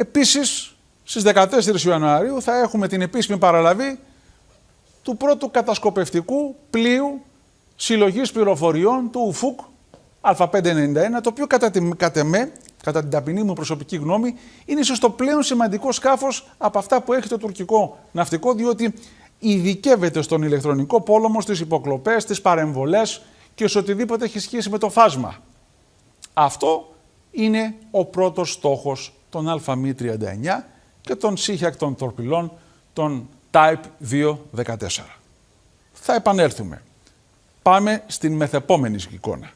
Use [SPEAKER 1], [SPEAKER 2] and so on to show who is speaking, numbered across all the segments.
[SPEAKER 1] Επίσης, στις 14 Ιανουαρίου θα έχουμε την επίσημη παραλαβή του πρώτου κατασκοπευτικού πλοίου συλλογής πληροφοριών του ΟΥΦΟΚ Α591, το οποίο κατά, τη, κατά, με, κατά την ταπεινή μου προσωπική γνώμη είναι ίσως το πλέον σημαντικό σκάφος από αυτά που έχει το τουρκικό ναυτικό, διότι ειδικεύεται στον ηλεκτρονικό πόλεμο, στις υποκλοπές, στις παρεμβολές και σε οτιδήποτε έχει σχέση με το φάσμα. Αυτό είναι ο πρώτος στόχος των ΑΜ39 και των ΣΥΧΑΚ των τορπιλών των Type 214. Θα επανέλθουμε. Πάμε στην μεθεπόμενη εικόνα.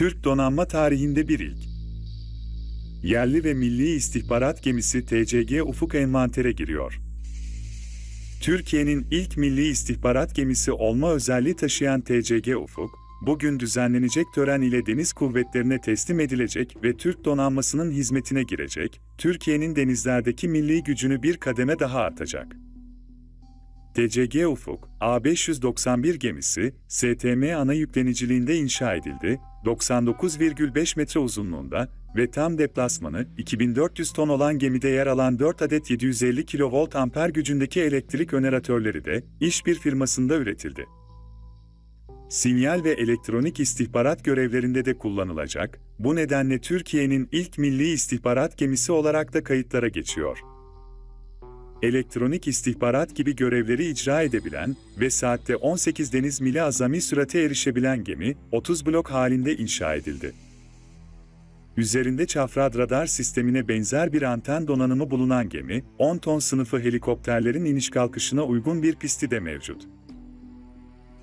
[SPEAKER 2] Türk donanma tarihinde bir ilk. Yerli ve milli istihbarat gemisi TCG Ufuk envantere giriyor. Türkiye'nin ilk milli istihbarat gemisi olma özelliği taşıyan TCG Ufuk, bugün düzenlenecek tören ile deniz kuvvetlerine teslim edilecek ve Türk donanmasının hizmetine girecek, Türkiye'nin denizlerdeki milli gücünü bir kademe daha artacak. TCG Ufuk, A591 gemisi, STM ana yükleniciliğinde inşa edildi, 99,5 metre uzunluğunda ve tam deplasmanı 2400 ton olan gemide yer alan 4 adet 750 kV amper gücündeki elektrik öneratörleri de İşbir firmasında üretildi. Sinyal ve elektronik istihbarat görevlerinde de kullanılacak, bu nedenle Türkiye'nin ilk milli istihbarat gemisi olarak da kayıtlara geçiyor elektronik istihbarat gibi görevleri icra edebilen ve saatte 18 deniz mili azami sürate erişebilen gemi, 30 blok halinde inşa edildi. Üzerinde çafrad radar sistemine benzer bir anten donanımı bulunan gemi, 10 ton sınıfı helikopterlerin iniş kalkışına uygun bir pisti de mevcut.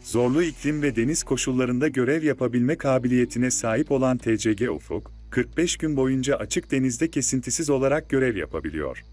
[SPEAKER 2] Zorlu iklim ve deniz koşullarında görev yapabilme kabiliyetine sahip olan TCG Ufuk, 45 gün boyunca açık denizde kesintisiz olarak görev yapabiliyor.